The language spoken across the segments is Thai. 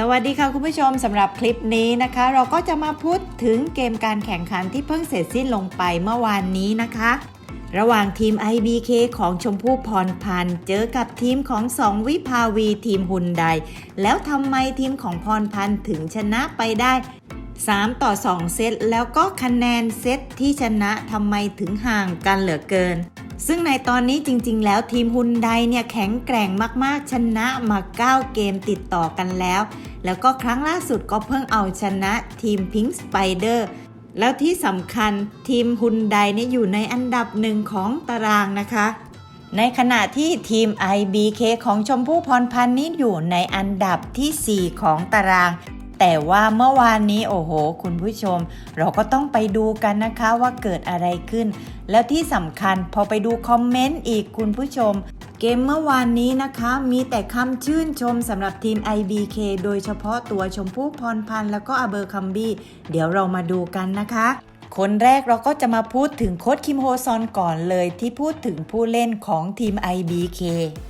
สวัสดีค่ะคุณผู้ชมสำหรับคลิปนี้นะคะ เราก็จะมาพูดถึงเกมการแข่งขันที่เพิ่งเสร็จสิ้นลงไปเมื่อวานนี้นะคะ ระหว่างทีม IBK ของชมพู่พรพันธ์เจอกับทีมของสองวิภาวีทีมฮุนไดแล้วทำไมทีมของพรพันธ์ถึงชนะไปได้ 3 ต่อ 2 เซตแล้วก็คะแนนเซตที่ชนะทำไมถึงห่างกันเหลือเกินซึ่งในตอนนี้จริง ๆ แล้วทีมฮุนไดเนี่ยแข็งแกร่งมาก ๆ ชนะมา 9 เกมติดต่อกันแล้ว แล้วก็ครั้งล่าสุดก็เพิ่งเอาชนะทีมพิง k ์สไปเดอร์แล้วที่สำคัญทีมฮุนไดเนี่ยอยู่ในอันดับหนึ่งของตารางนะคะ ในขณะที่ทีม IBK ของชมพู่พรพันธ์นี่อยู่ในอันดับทีสี่ 4 ของตาราง แต่ว่าเมื่อวานนี้โอ้โห คุณผู้ชม เราก็ต้องไปดูกันนะคะว่าเกิดอะไรขึ้น แล้วที่สำคัญพอไปดูคอมเมนต์อีกคุณผู้ชม เกมเมื่อวานนี้นะคะมีแต่คำชื่นชมสำหรับทีม IBK โดยเฉพาะตัวชมพู่พรพันธ์แล้วก็อาเบอร์คัมบี้ เดี๋ยวเรามาดูกันนะคะ คนแรกเราก็จะมาพูดถึงโค้ชคิมโฮซอนก่อนเลยที่พูดถึงผู้เล่นของทีม IBK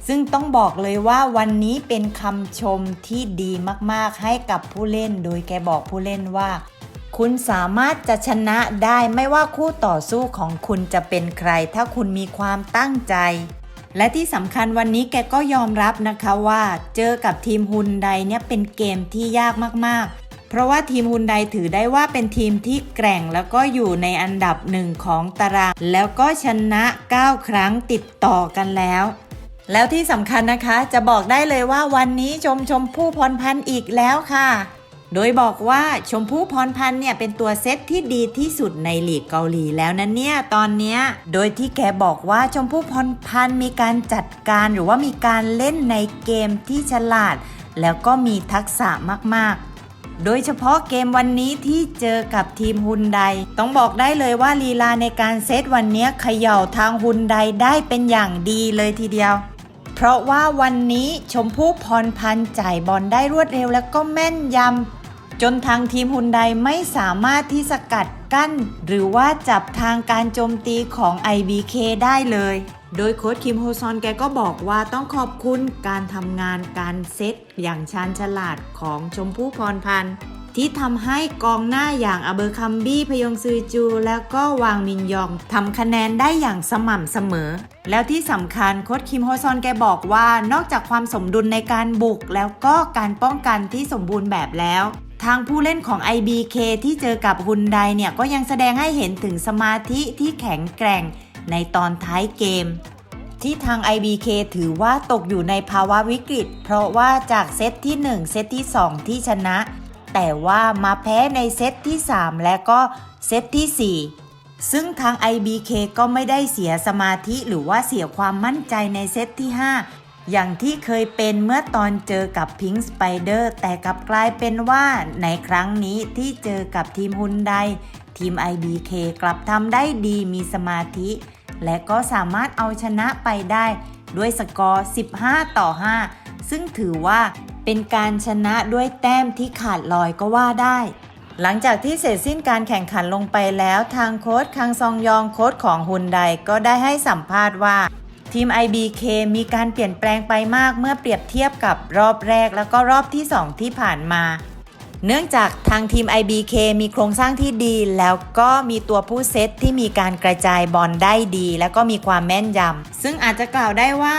ซึ่งต้องบอกเลยว่าวันนี้เป็นคำชมที่ดีมากๆให้กับผู้เล่น โดยแกบอกผู้เล่นว่าคุณสามารถจะชนะได้ไม่ว่าคู่ต่อสู้ของคุณจะเป็นใคร ถ้าคุณมีความตั้งใจ และที่สำคัญวันนี้แกก็ยอมรับนะคะว่าเจอกับทีมฮุนไดเนี่ยเป็นเกมที่ยากมากๆ เพราะว่าทีมฮุนไดถือได้ว่าเป็นทีมที่แกร่งแล้วก็อยู่ในอันดับหนึ่งของตาราง แล้วก็ชนะ 9 ครั้งติดต่อกันแล้วแล้วที่สำคัญนะคะจะบอกได้เลยว่าวันนี้ชมชมพู่พรพันธ์อีกแล้วค่ะ โดยบอกว่าชมพู่พรพันธ์เนี่ยเป็นตัวเซตที่ดีที่สุดในหลีกเกาหลีแล้วนะเนี่ยตอนเนี้ยโดยที่แกบอกว่าชมพู่พรพันธ์มีการจัดการหรือว่ามีการเล่นในเกมที่ฉลาด แล้วก็มีทักษะมากๆโดยเฉพาะเกมวันนี้ที่เจอกับทีมฮุนไดต้องบอกได้เลยว่าลีลาในการเซตวันนี้เขย่าทางฮุนไดได้เป็นอย่างดีเลยทีเดียว เพราะว่าวันนี้ชมพู่พรพันธ์จ่ายบอลได้รวดเร็วและก็แม่นยำ จนทางทีมฮุนไดไม่สามารถที่สกัดกั้น หรือว่าจับทางการโจมตีของ IBK ได้เลย โดยโค้ชคิมโฮซอนแกก็บอกว่าต้องขอบคุณการทำงานการเซตอย่างชาญฉลาดของชมพู่พรพันธ์ที่ทำให้กองหน้าอย่างอเบอร์คัมบี้พยงซือจู แล้วก็วางมินยองทำคะแนนได้อย่างสม่ำเสมอ แล้วที่สำคัญโค้ชคิมโฮซอนแกบอกว่านอกจากความสมดุลในการบุกแล้วก็การป้องกันที่สมบูรณ์แบบแล้ว ทางผู้เล่นของ IBK ที่เจอกับฮุนไดเนี่ยก็ยังแสดงให้เห็นถึงสมาธิที่แข็งแกร่งในตอนท้ายเกม ที่ทาง IBK ถือว่าตกอยู่ในภาวะวิกฤต เพราะว่าจากเซตที่ 1 เซตที่ 2 ที่ชนะ แต่ว่ามาแพ้ในเซตที่ 3 และก็เซตที่ 4 ซึ่งทาง IBK ก็ไม่ได้เสียสมาธิหรือว่าเสียความมั่นใจในเซตที่ 5 อย่างที่เคยเป็นเมื่อตอนเจอกับพิง k ์สไปเดอร์แต่กลับกลายเป็นว่าในครั้งนี้ที่เจอกับทีมฮุนไดทีม IBK กลับทำได้ดีมีสมาธิ และก็สามารถเอาชนะไปได้ ด้วยสกอร์ 15 ต่อ 5 ซึ่งถือว่าเป็นการชนะด้วยแต้มที่ขาดลอยก็ว่าได้ หลังจากที่เสร็จสิ้นการแข่งขันลงไปแล้ว ทางโค้ชคังซองยองโค้ชของฮุนไดก็ได้ให้สัมภาษณ์ว่า ทีม IBK มีการเปลี่ยนแปลงไปมากเมื่อเปรียบเทียบกับรอบแรกแล้วก็รอบที่ 2 ที่ผ่านมา เนื่องจากทางทีม IBK มีโครงสร้างที่ดี แล้วก็มีตัวผู้เซตที่มีการกระจายบอลได้ดี แล้วก็มีความแม่นยำซึ่งอาจจะกล่าวได้ว่า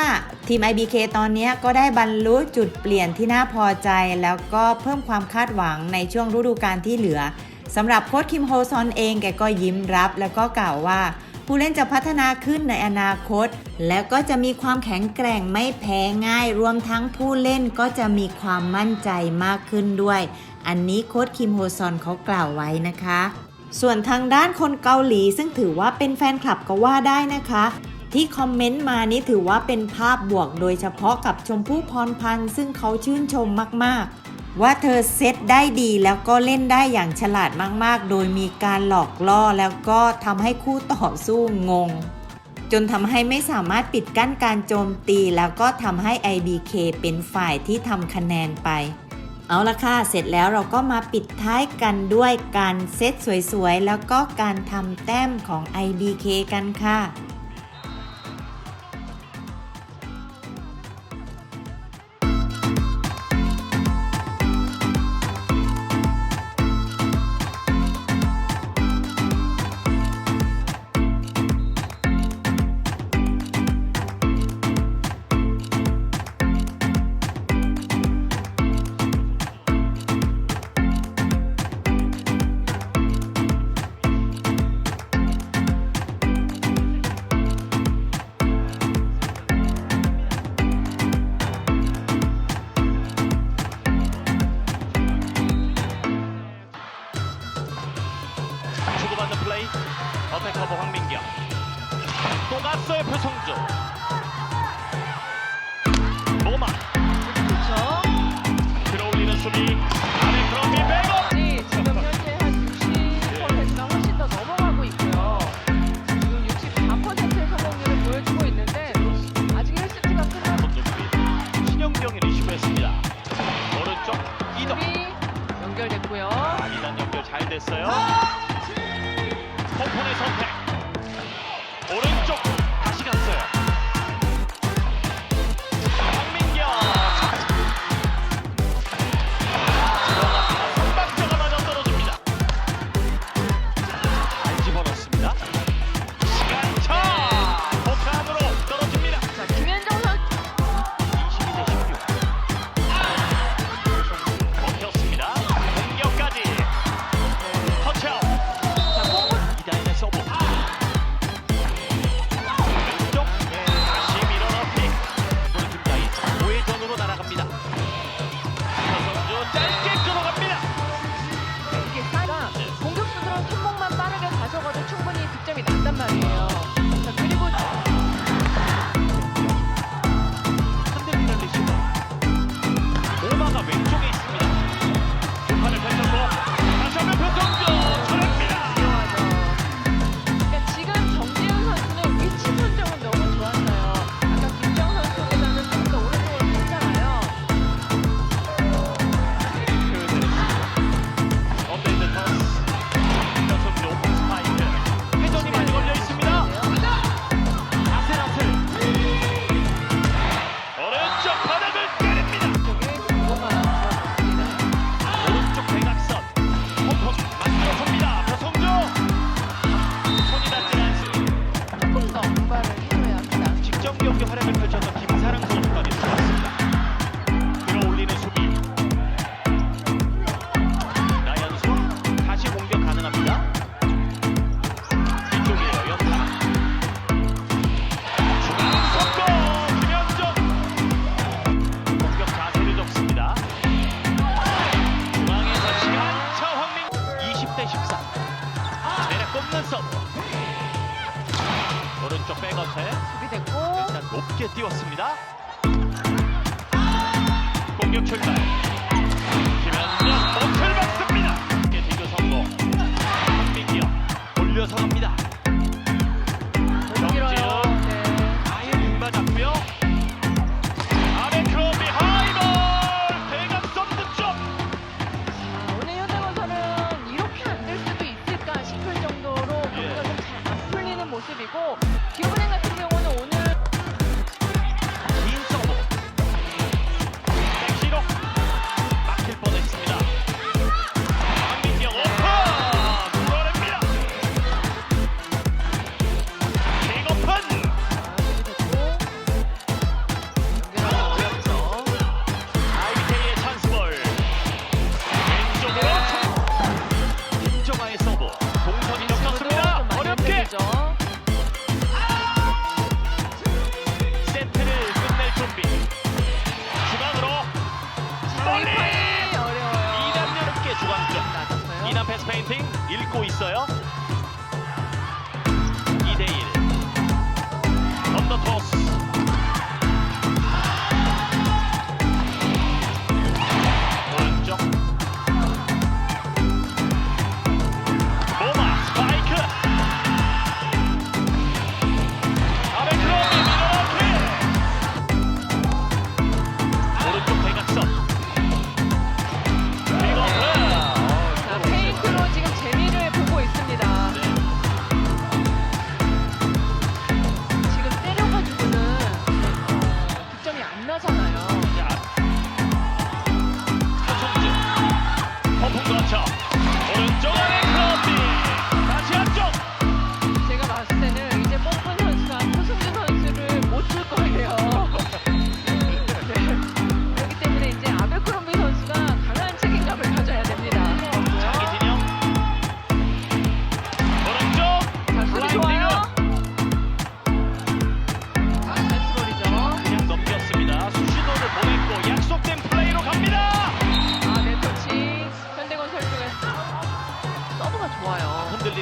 ทีม IBK ตอนนี้ก็ได้บรรลุจุดเปลี่ยนที่น่าพอใจ แล้วก็เพิ่มความคาดหวังในช่วงฤดูกาลที่เหลือสำหรับโค้ชคิมโฮซอนเองแกก็ยิ้มรับ แล้วก็กล่าวว่า ผู้เล่นจะพัฒนาขึ้นในอนาคต แล้วก็จะมีความแข็งแกร่งไม่แพ้ง่าย รวมทั้งผู้เล่นก็จะมีความมั่นใจมากขึ้นด้วย อันนี้โค้ชคิมโฮซอนเขากล่าวไว้นะคะ ส่วนทางด้านคนเกาหลีซึ่งถือว่าเป็นแฟนคลับก็ว่าได้นะคะที่คอมเมนต์มานี่ถือว่าเป็นภาพบวกโดยเฉพาะกับชมพู่พรพันธ์ซึ่งเขาชื่นชมมากๆ ว่าเธอเซตได้ดีแล้วก็เล่นได้อย่างฉลาดมากๆ โดยมีการหลอกล่อแล้วก็ทำให้คู่ต่อสู้งง จนทำให้ไม่สามารถปิดกั้นการโจมตีแล้วก็ทำให้ IBK เป็นฝ่ายที่ทำคะแนนไป เอาละค่ะ เสร็จแล้วเราก็มาปิดท้ายกันด้วยการเซตสวยๆ แล้วก็การทำแต้มของ IBK กันค่ะ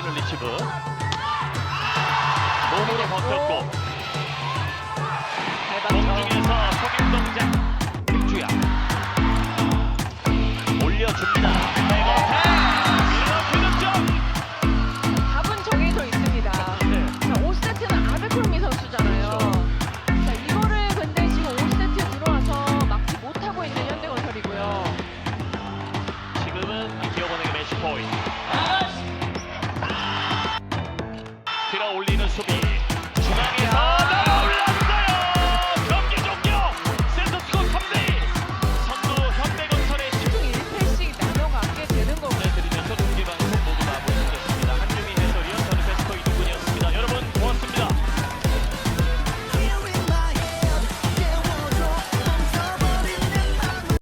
해주는 리치브. 몸으로 버텼고. 공중에서 속임 동작 백주야. 올려줍니다.